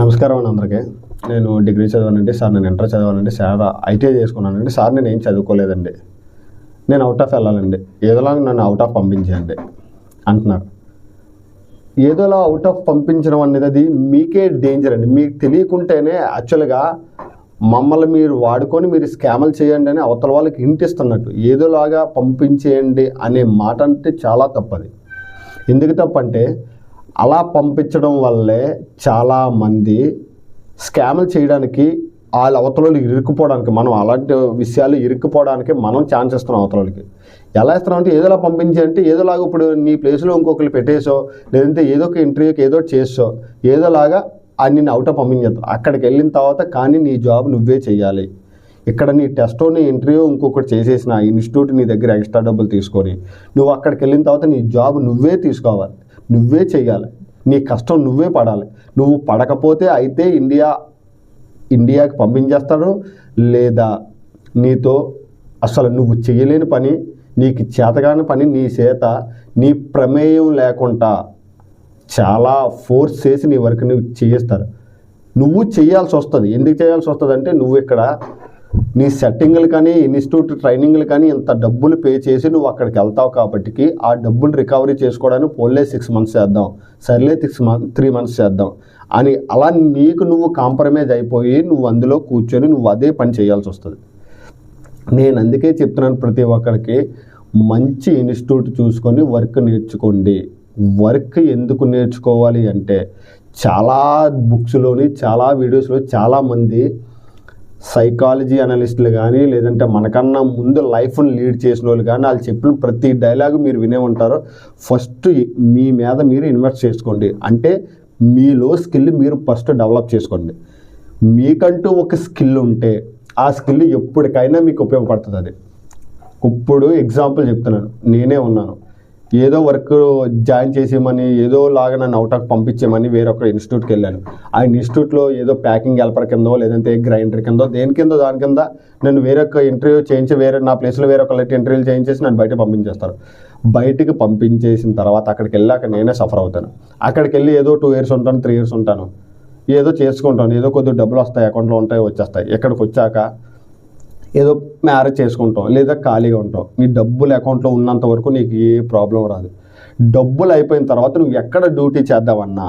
నమస్కారం అండి అందరికీ. నేను డిగ్రీ చదివానండి సార్ నేను ఇంటర్ చదివానండి సార్ ఐటీఐ చేసుకున్నానండి సార్ నేను ఏం చదువుకోలేదండి. నేను అవుట్ ఆఫ్ వెళ్ళాలండి. ఏదోలాగా నన్ను అవుట్ ఆఫ్ పంపించేయండి అంటున్నారు. ఏదోలా అవుట్ ఆఫ్ పంపించడం అనేది అది మీకే డేంజర్ అండి. మీకు తెలియకుంటేనే యాక్చువల్గా మమ్మల్ని మీరు వాడుకొని మీరు స్కామ్లు చేయండి అని అవతల వాళ్ళకి ఇంటిస్తున్నట్టు ఏదోలాగా పంపించేయండి అనే మాట అంటే చాలా తప్పది. ఎందుకు తప్పంటే అలా పంపించడం వల్లే చాలామంది స్కామ్లు చేయడానికి వాళ్ళ అవతలలో ఇరుక్కుపోవడానికి మనం అలాంటి విషయాలు ఇరుక్కుపోవడానికి మనం ఛాన్స్ ఇస్తున్నాం అవతలకి ఎలా ఇస్తున్నాం అంటే ఏదోలా పంపించి అంటే ఏదోలాగా ఇప్పుడు నీ ప్లేస్లో ఇంకొకరు పెట్టేసో లేదంటే ఏదో ఒక ఇంటర్వ్యూకి ఏదో చేసో ఏదోలాగా అది నిన్ను అవుట్ పంపించేద్దాం. అక్కడికి వెళ్ళిన తర్వాత కానీ నీ జాబ్ నువ్వే చేయాలి ఇక్కడ నీ టెస్టో నీ ఇంటర్వ్యూ ఇంకొకటి చేసేసిన ఇన్స్టిట్యూట్ నీ దగ్గర ఎక్స్ట్రా డబ్బులు తీసుకొని నువ్వు అక్కడికి వెళ్ళిన తర్వాత నీ జాబ్ నువ్వే తీసుకోవాలి. నువ్వే చేయాలి నీ కష్టం నువ్వే పడాలి. నువ్వు పడకపోతే అయితే ఇండియా ఇండియాకి పంపించేస్తాడు. లేదా నీతో అసలు నువ్వు చేయలేని పని నీకు చేతగాని పని నీ చేత నీ ప్రమేయం లేకుండా చాలా ఫోర్స్ చేసి నీ వర్క్ నువ్వు చేయిస్తారు. నువ్వు చేయాల్సి వస్తుంది. ఎందుకు చేయాల్సి వస్తుంది అంటే నువ్వు ఇక్కడ నీ సెట్టింగ్లు కానీ ఇన్స్టిట్యూట్ ట్రైనింగ్లు కానీ ఇంత డబ్బులు పే చేసి నువ్వు అక్కడికి వెళ్తావు కాబట్టి ఆ డబ్బులు రికవరీ చేసుకోవడానికి పోలే సిక్స్ మంత్స్ చేద్దాం. సర్లే సిక్స్ మంత్ త్రీ మంత్స్ చేద్దాం. అని అలా నీకు నువ్వు కాంప్రమైజ్ అయిపోయి నువ్వు అందులో కూర్చొని నువ్వు అదే పని చేయాల్సి వస్తుంది. నేను అందుకే చెప్తున్నాను ప్రతి ఒక్కరికి మంచి ఇన్స్టిట్యూట్ చూసుకొని వర్క్ నేర్చుకోండి. వర్క్ ఎందుకు నేర్చుకోవాలి అంటే చాలా బుక్స్లోని చాలా వీడియోస్లో చాలామంది సైకాలజీ అనలిస్టులు కానీ లేదంటే మనకన్నా ముందు లైఫ్ని లీడ్ చేసిన వాళ్ళు కానీ వాళ్ళు చెప్పిన ప్రతి డైలాగ్ మీరు వినే ఉంటారు. ఫస్ట్ మీ మీద మీరు ఇన్వెస్ట్ చేసుకోండి. అంటే మీలో స్కిల్ మీరు ఫస్ట్ డెవలప్ చేసుకోండి. మీకంటూ ఒక స్కిల్ ఉంటే ఆ స్కిల్ ఎప్పటికైనా మీకు ఉపయోగపడుతుంది అది. ఇప్పుడు ఎగ్జాంపుల్ చెప్తున్నాను. నేనే ఉన్నాను. ఏదో వర్క్ జాయిన్ చేసేయమని ఏదో లాగా నన్ను అవుట్ ఆఫ్ పంపించేమని వేరొక ఇన్స్టిట్యూట్కి వెళ్ళాను. ఆ ఇన్స్టిట్యూట్లో ఏదో ప్యాకింగ్ హెల్పర్ కిందో లేదంటే గ్రైండర్ కిందో దేని కిందో దాని కింద నన్ను వేరొక ఇంటర్వ్యూ చేయించి వేరే నా ప్లేస్లో వేరొక ఇంటర్వ్యూలు చేయించేసి నన్ను బయట పంపించేస్తారు. బయటికి పంపించేసిన తర్వాత అక్కడికి వెళ్ళాక నేనే సఫర్ అవుతాను. అక్కడికి వెళ్ళి ఏదో టూ ఇయర్స్ ఉంటాను త్రీ ఇయర్స్ ఉంటాను. ఏదో చేసుకుంటాను. ఏదో కొద్దిగా డబ్బులు వస్తాయి అకౌంట్లో ఉంటాయి వచ్చేస్తాయి. ఇక్కడికి వచ్చాక ఏదో మ్యారేజ్ చేసుకుంటాం లేదా ఖాళీగా ఉంటాం. నీ డబ్బులు అకౌంట్లో ఉన్నంత వరకు నీకు ఏ ప్రాబ్లం రాదు. డబ్బులు అయిపోయిన తర్వాత నువ్వు ఎక్కడ డ్యూటీ చేద్దామన్నా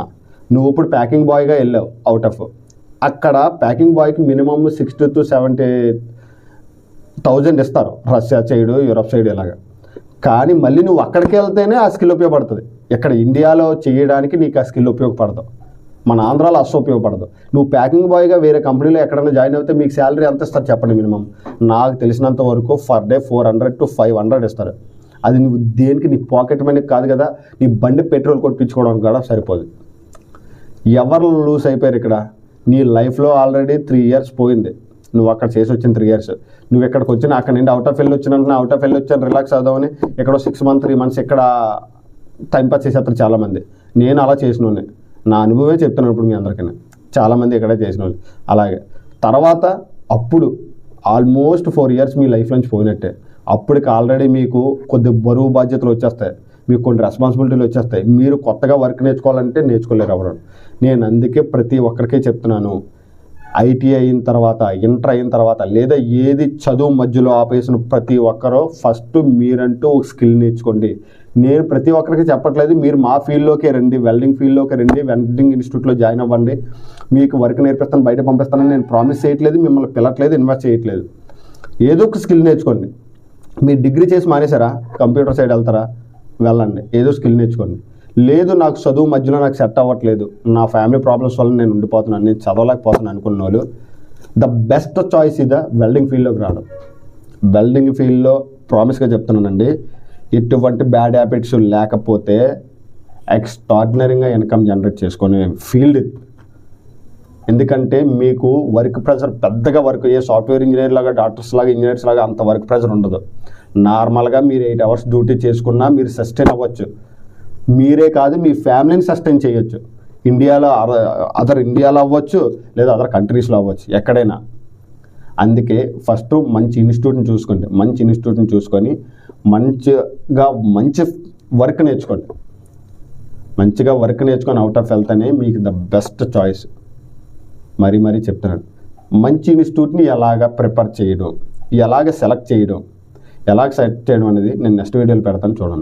నువ్వు ఇప్పుడు ప్యాకింగ్ బాయ్గా వెళ్ళావు అవుట్ ఆఫ్ అక్కడ ప్యాకింగ్ బాయ్కి minimum sixty to seventy thousand ఇస్తారు. రష్యా సైడ్ యూరప్ సైడ్ ఇలాగా. కానీ మళ్ళీ నువ్వు అక్కడికి వెళ్తేనే ఆ స్కిల్ ఉపయోగపడుతుంది. ఇక్కడ ఇండియాలో చేయడానికి నీకు ఆ స్కిల్ ఉపయోగపడదు. మన ఆంధ్రాలో అస్సలు ఉపయోగపడదు. నువ్వు ప్యాకింగ్ బాయ్గా వేరే కంపెనీలో ఎక్కడైనా జాయిన్ అయితే మీకు శాలరీ ఎంత ఇస్తారు చెప్పండి మినిమం. నాకు తెలిసినంత వరకు per day four hundred to five hundred ఇస్తారు. అది నువ్వు దేనికి నీ పాకెట్ మనీ కాదు కదా నీ బండి పెట్రోల్ కొట్టించుకోవడం కూడా సరిపోదు. ఎవరు లూస్ అయిపోయారు ఇక్కడ? నీ లైఫ్లో ఆల్రెడీ త్రీ ఇయర్స్ పోయింది. నువ్వు అక్కడ చేసి వచ్చిన త్రీ ఇయర్స్. నువ్వు ఇక్కడికి వచ్చిన అక్కడ నుండి అవుట్ ఆఫ్ వెళ్ళి వచ్చిన అవుట్ ఆఫ్ వెళ్ళి వచ్చాను రిలాక్స్ అవుదామని ఎక్కడో సిక్స్ మంత్ త్రీ మంత్స్ ఇక్కడ టైంపాస్ చేసేస్తారు చాలామంది. నేను అలా చేసినోనే. నా అనుభవమే చెప్తున్నాను ఇప్పుడు మీ అందరికీ చాలామంది ఇక్కడే చేసిన వాళ్ళు అలాగే తర్వాత అప్పుడు ఆల్మోస్ట్ ఫోర్ ఇయర్స్ మీ లైఫ్ నుంచి పోయినట్టే. అప్పటికి ఆల్రెడీ మీకు కొద్ది బరువు బాధ్యతలు వచ్చేస్తాయి. మీకు కొన్ని రెస్పాన్సిబిలిటీలు వచ్చేస్తాయి. మీరు కొత్తగా వర్క్ నేర్చుకోవాలంటే నేర్చుకోలేరు ఎవరు. నేను అందుకే ప్రతి ఒక్కరికే చెప్తున్నాను. ఐటీ అయిన తర్వాత ఇంటర్ అయిన తర్వాత లేదా ఏది చదువు మధ్యలో ఆపేసిన ప్రతి ఒక్కరూ ఫస్ట్ మీరంటూ ఒక స్కిల్ నేర్చుకోండి. నేను ప్రతి ఒక్కరికి చెప్పట్లేదు మీరు మా ఫీల్డ్లోకే రండి వెల్డింగ్ ఫీల్డ్లోకి రండి వెల్డింగ్ ఇన్స్టిట్యూట్లో జాయిన్ అవ్వండి. మీకు వర్క్ నేర్పిస్తాను బయట పంపిస్తానని నేను ప్రామిస్ చేయట్లేదు మిమ్మల్ని పిలట్లేదు ఇన్వెస్ట్ చేయట్లేదు. ఏదో ఒక స్కిల్ నేర్చుకోండి. మీరు డిగ్రీ చేసి మానేశారా? కంప్యూటర్ సైడ్ వెళ్తారా? వెళ్ళండి. ఏదో స్కిల్ నేర్చుకోండి. లేదు నాకు చదువు మధ్యలో నాకు సెట్ అవ్వట్లేదు. నా ఫ్యామిలీ ప్రాబ్లమ్స్ వల్ల నేను ఉండిపోతున్నాను నేను చదవలేకపోతున్నాను అనుకున్న వాళ్ళు ద బెస్ట్ చాయిస్ ఇదా వెల్డింగ్ ఫీల్డ్లోకి రావడం. వెల్డింగ్ ఫీల్డ్లో ప్రామిస్గా చెప్తున్నానండి ఎటువంటి బ్యాడ్ హ్యాబిట్స్ లేకపోతే ఎక్స్ట్రాడినరీగా ఇన్కమ్ జనరేట్ చేసుకునే ఫీల్డ్ ఎందుకంటే మీకు వర్క్ ప్రెషర్ పెద్దగా వర్క్ ఏ సాఫ్ట్వేర్ ఇంజనీర్ లాగా డాక్టర్స్ లాగా ఇంజనీర్స్ లాగా అంత వర్క్ ప్రెషర్ ఉండదు. నార్మల్గా మీరు ఎయిట్ అవర్స్ డ్యూటీ చేసుకున్నా మీరు సస్టైన్ అవ్వచ్చు. మీరే కాదు మీ ఫ్యామిలీని సస్టైన్ చేయొచ్చు. ఇండియాలో అదర్ ఇండియాలో అవ్వచ్చు లేదా అదర్ కంట్రీస్లో అవ్వచ్చు ఎక్కడైనా. అందుకే ఫస్ట్ మంచి ఇన్స్టిట్యూట్ని చూసుకోండి. మంచి ఇన్స్టిట్యూట్ని చూసుకొని మంచిగా మంచి వర్క్ నేర్చుకోండి. మంచిగా వర్క్ నేర్చుకొని అవుట్ ఆఫ్ వెళ్తేనే మీకు ద బెస్ట్ చాయిస్ మరీ మరీ చెప్తున్నాను. మంచి ఇన్స్టిట్యూట్ని ఎలాగ ప్రిపేర్ చేయడం ఎలాగ సెలెక్ట్ చేయడం ఎలాగ సెలెక్ట్ చేయడం అనేది నేను నెక్స్ట్ వీడియోలో పెడతాను చూడండి.